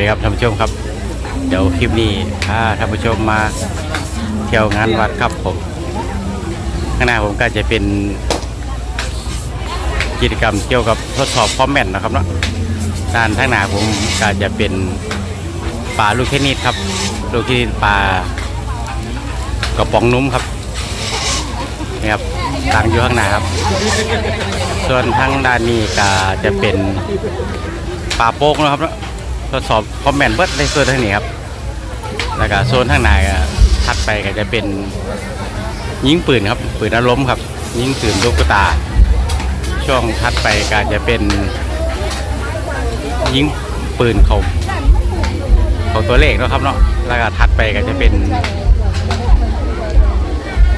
ดีครับท่านผู้ชมครับ เดี๋ยวคลิปนี้พาท่านผู้ชมมาเที่ยวงานวัดครับผมข้างหน้าผมก็จะเป็นกิจกรรมเกี่ยวกับทดสอบความแม่นนะครับเนาะด้านข้างหน้าผมก็จะเป็นปลาลูกเทนนิสครับ ลูกเทนนิสปลากระป๋องนุ่มครับนี่ครับตั้งอยู่ข้างหน้าครับ ส่วนทางด้านนี้ก็จะเป็นปลาโป๊กนะครับเนาะ ทดสอบคอมเมนต์เบิร์ดในส่วนทางนี้ครับ แล้วก็โซนทางในก็ถัดไปก็จะเป็นยิงปืนครับปืนอารมณ์ครับ ยิงปืนลูกตา ช่วงถัดไปก็จะเป็นยิงปืนเขาเขาตัวเลขนะครับเนาะแล้วก็ถัดไปก็จะเป็น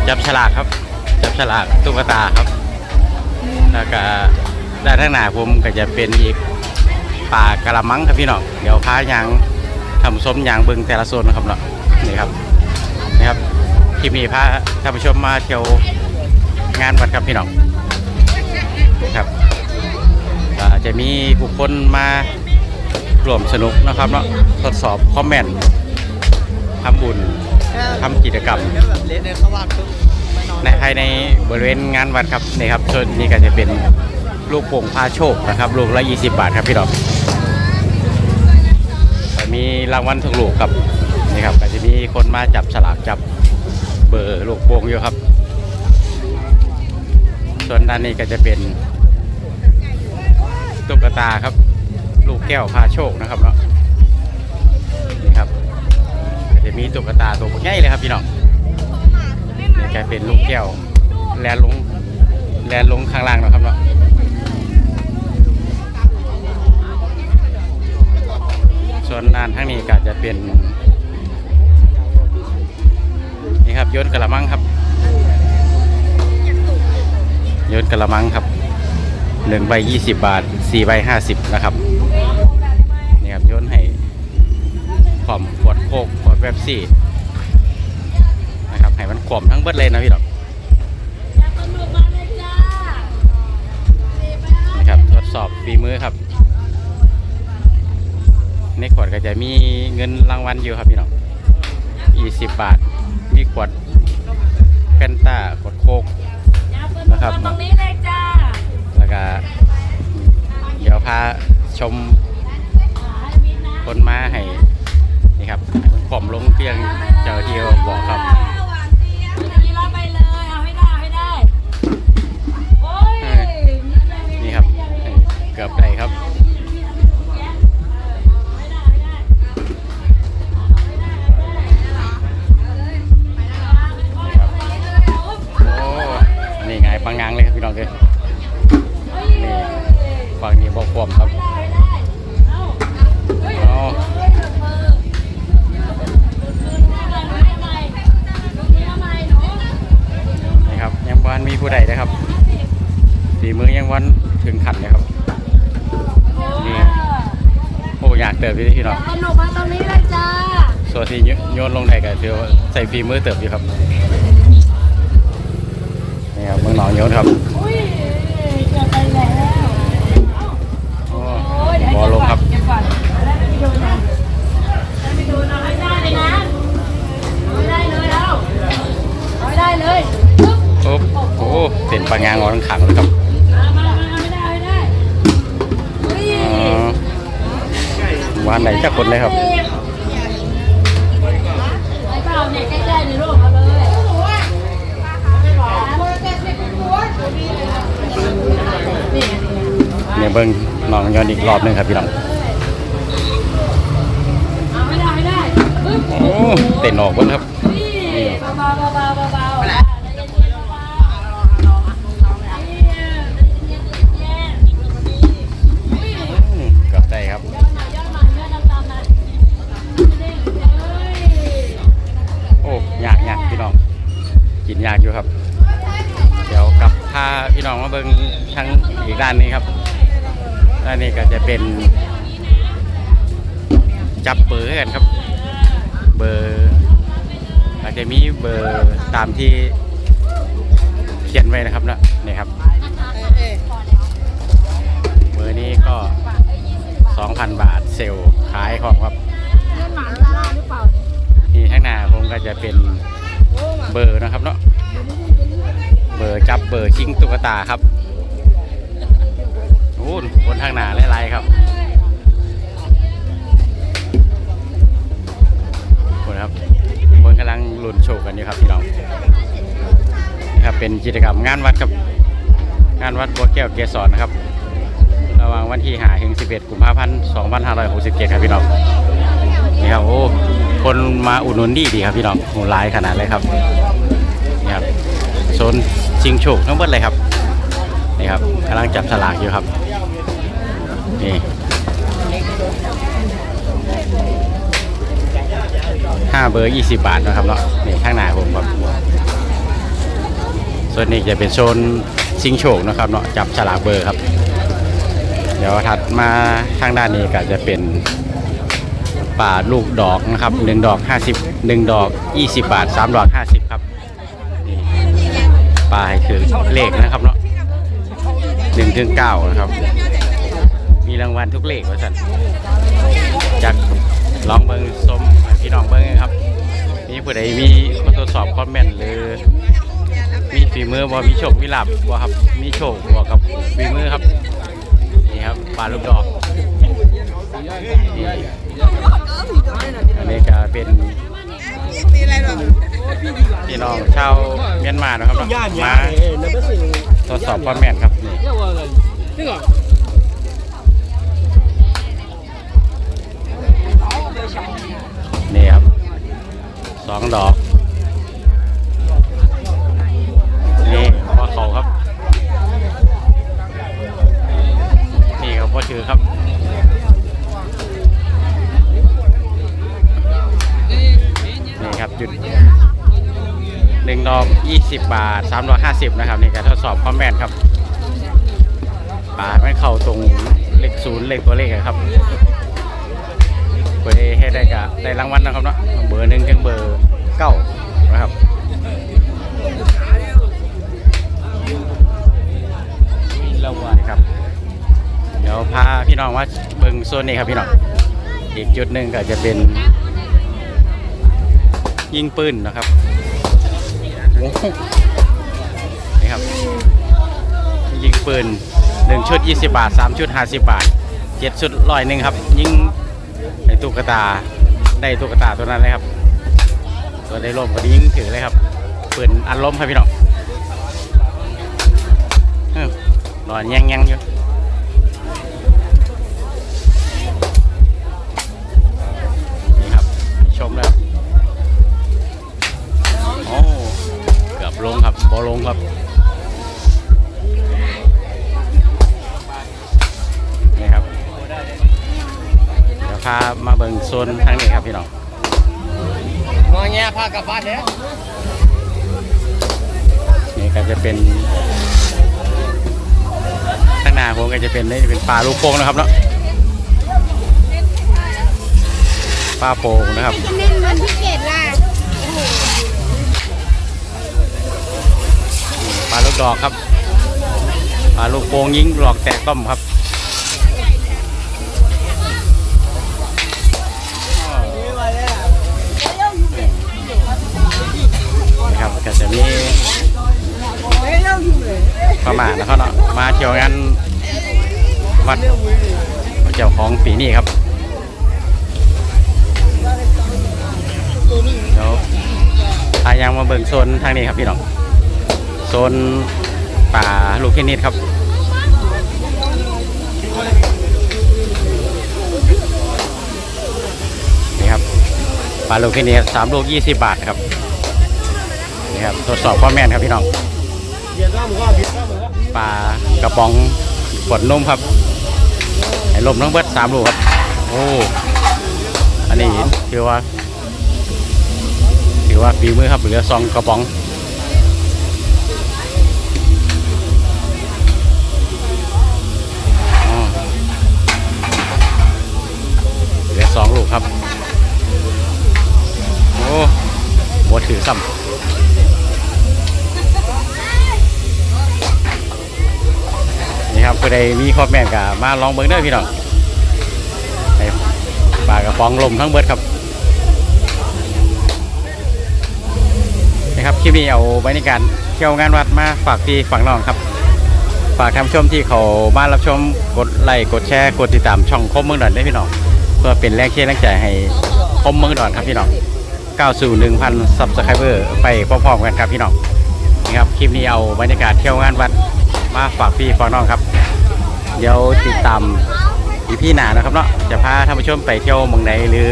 จับฉลากครับ จับฉลากตุ๊กตาครับ แล้วก็ด้านข้างหน้าผมก็จะเป็นอีก ป่ากระมังครับพี่น้องเดี๋ยวพายางทำส้มยางเบึงแต่ละโซนนะครับเนาะนี่ครับนี่ครับคลิปนี้พาท่านผู้ชมมาเที่ยวงานวัดครับพี่น้องครับก็จะมีผู้คนมาร่วมสนุกนะครับเนาะทดสอบคอมเมนต์ทำบุญทำกิจกรรมเล่นในเขาว่าปุ๊บไม่นอนในภายในบริเวณงานวัดครับนี่ครับส่วนนี้ก็จะเป็น ลูกโป่งพาโชคนะครับลูกละ 20 บาทครับพี่ดอกมีรางวัลทุกลูกครับนี่ครับก็จะมีคนมาจับฉลากจับเบอร์ลูกโป่งอยู่ครับ ส่วนด้านนี้ก็จะเป็นตุ๊กตาครับ ลูกแก้วพาโชคนะครับเนาะนี่ครับก็จะมีตุ๊กตาตัวใหญ่เลยครับพี่น้องนี่กลายเป็นลูกแก้วแลนลงแลนลงข้างล่างนะครับเนาะ ส่วนด้านทางนี้ก็จะเป็น นี่ครับยนกระมังครับยนกระมังครับหนึ่งใบยี่สิบบาทสี่ใบห้าสิบนะครับนี่ครับยนให้ขอมขวดโคกขวดเบบซี่นะครับให้มันกลมทั้งเบิดเลยนะพี่ดอกนะครับทดสอบฝีมือครับ ในขวดก็จะมีเงินรางวัลอยู่ครับพี่น้อง20 บาท มีขวดแฟนต้าขวดโคกนะครับตรงนี้เลยจ้าแล้วก็เดี๋ยวพาชมคนมาให้นี่ครับให้มันกลมลงเพียงเจ้าที่บอกครับ วันถึงขันเลยครับนี่โอ้อยากเติบพี่พี่น้องสนุกมาตรงนี้เลยจ้าส่วนที่โยนลงไหนก็ถือว่าใส่ฝีมือเติบอยู่ครับนี่ครับเมืองหนองโยนครับอุ้ยเกือบไปแล้วโอ้โอ้ยเดี๋ยวบอลลงครับเก็บก่อนแล้วไปดูนะไปดูนะให้ได้เลยนะเอาให้ได้เลยเอาเอาให้ได้เลยปึ๊บโอ้โหเต็นปังงางอนขังเลยครับ วานไหนจะคนเลยครับไอ้เปล่าเนี่ยใกล้ๆในรูปมาเลยนี่เนี่ยเบิ้งน้องย้อนอีกรอบหนึงครับพี่น้องเอาไม่ได้ไม่ได้ปึ๊บโอ้เต้นออกเบิ้งครับนี่เบาๆเบาๆเบาๆใจ ยากอยู่ครับ เดี๋ยวกลับพาพี่น้องมาเบิ้งทางอีกด้านนี้ครับด้านนี้ก็จะเป็น จับเบอร์ให้กันครับ เบอร์อาจจะมีเบอร์ตามที่เขียนไว้นะครับนะนี่ครับเบอร์นี้ก็ 2,000 บาทเซลล์ขายของครับเล่นหมาซาร่าหรือเปล่าเนี่ยนี่ข้างหน้าผมก็จะเป็น เบอร์นะครับเนาะเบอร์จับเบอร์ชิงตุ๊กตาครับโอ้นคนข้างหน้าหลายๆครับคนครับคนกำลังลุ้นโชว์กันอยู่ครับพี่น้องนี่ครับเป็นกิจกรรมงานวัดครับงานวัดบัวแก้วเกสรนะครับ ระหว่างวันที่5ถึง11กุมภาพันธ์2567 ครับพี่น้องนี่ครับโอ้ คนมาอุดหนุนดีดีครับพี่น้องโหหลายขนาดเลยครับนี่ครับโซนชิงโชคทั้งหมดเลยครับนี่ครับกำลังจับสลากอยู่ครับนี่ห้าเบอร์ยี่สิบบาทนะครับเนาะนี่ข้างหน้าผมครับส่วนนี้จะเป็นโซนชิงโชคนะครับเนาะจับฉลากเบอร์ครับ เดี๋ยวถัดมาทางด้านนี้ก็จะเป็น ป่าลูกดอกนะครับหนึ่งดอก50หนึ่งดอก20บาทสามดอก50ครับนี่ปลาคือเลขนะครับเนาะหนึ่งถึงเก้านะครับ มีรางวัลทุกเลขว่าสันจากลองเบิ้งสมพี่น้องเบิ้งครับมีผู้ใดมีมาทดสอบคอมเมนต์หรือมีฝีมือบ่มีโชคมีลาบบ่ครับมีโชคบ่กับฝีมือครับนี่ครับปลาลูกดอก อันนี้ก็เป็นพี่น้องชาวเมียนมานะครับเนาะมาทดสอบความแม่นครับนี่ จุดหนึ่งดอก20บาท3ดอก50นะครับนี่การทดสอบความแม่นครับปาไม่เข้าตรงเลขศูนย์เลขตัวเลขครับเพื่อให้ได้กะได้รางวัลนะครับเนาะเบอร์หนึ่งถึงเบอร์เก้านะครับนี่ครับ เดี๋ยวพาพี่น้องว่าเบิ่งโซนนี้ครับพี่น้องอีกจุดหนึ่งก็จะเป็น ยิงปืนนะครับโอ้โหนี่ครับ ยิงปืนหนึ่งชุด 20 บาทสามชุด 50 บาทเจ็ดชุดร้อยหนึ่งครับ ยิงในตุ๊กตาได้ตุ๊กตาตัวนั้นเลยครับ ตัวได้ลมก็ยิงถือเลยครับปืนอันล้มครับพี่น้องเอ้านอนแย่งๆอยู่ ซนทางนี้ครับพี่น้องงอแงพากลับบ้านเด้อนี่ก็จะเป็นข้างหน้าผมก็จะเป็นนี่เป็นปลาลูกโป่งนะครับเนาะปลาโป่งนะครับเน้นมันพิเศษล่ะปลาลูกดอกครับปลาลูกโป่งยิงดอกแตกต้มครับ ของปีนี้ครับเดี๋ยวพายังมาเบิ่งโซนทางนี้ครับพี่น้องโซนป่าลูกเทนนิสครับนี่ครับป่าลูกเทนนิสสามลูกยี่สิบบาทครับนี่ครับทดสอบความแม่นครับพี่น้องปลากระป๋องกดนุ่มครับ ไอ้ลมทั้งเบิดสามลูกครับ โอ้ อันนี้ถือว่า ถือว่าฝีมือครับเหลือสองกระป๋องอ๋อเหลือสองลูกครับ โอ้บวถือซ้ำ นี่ครับผู้ใดมีคอมเมนกับมาลองเบิ่งเด้อพี่น้องปลากระป๋องลมทั้งเบิดครับนะครับคลิปนี้เอาบรรยากาศเที่ยวงานวัดมาฝากพี่ฝากน้องครับ ฝากท่านชมที่เขามารับชมกดไลค์กดแชร์กดติดตามช่องคมเมืองดอนได้พี่น้องเพื่อเป็นแรงเชียร์แรงใจให้คมเมืองดอนครับพี่น้องก้าวสู่1,000 subscriber ไปพร้อมๆกันครับพี่น้องนี่ครับคลิปนี้เอาบรรยากาศเที่ยวงานวัด มาฝากพี่ฝากน้องครับ เดี๋ยวติดตามอีพี่หนานะครับเนาะจะพาท่านผู้ชมไปเที่ยวเมืองไหนหรือ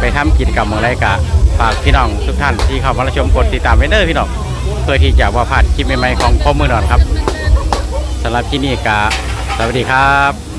ไปทำกิจกรรมเมืองไหนกะฝากพี่น้องทุกท่านที่เข้ามารับชมกดติดตามไว้เด้อพี่น้องเพื่อที่จะว่าพลาดคลิปใหม่ๆของพ่อมือหนอนครับสำหรับที่นี่กะสวัสดีครับ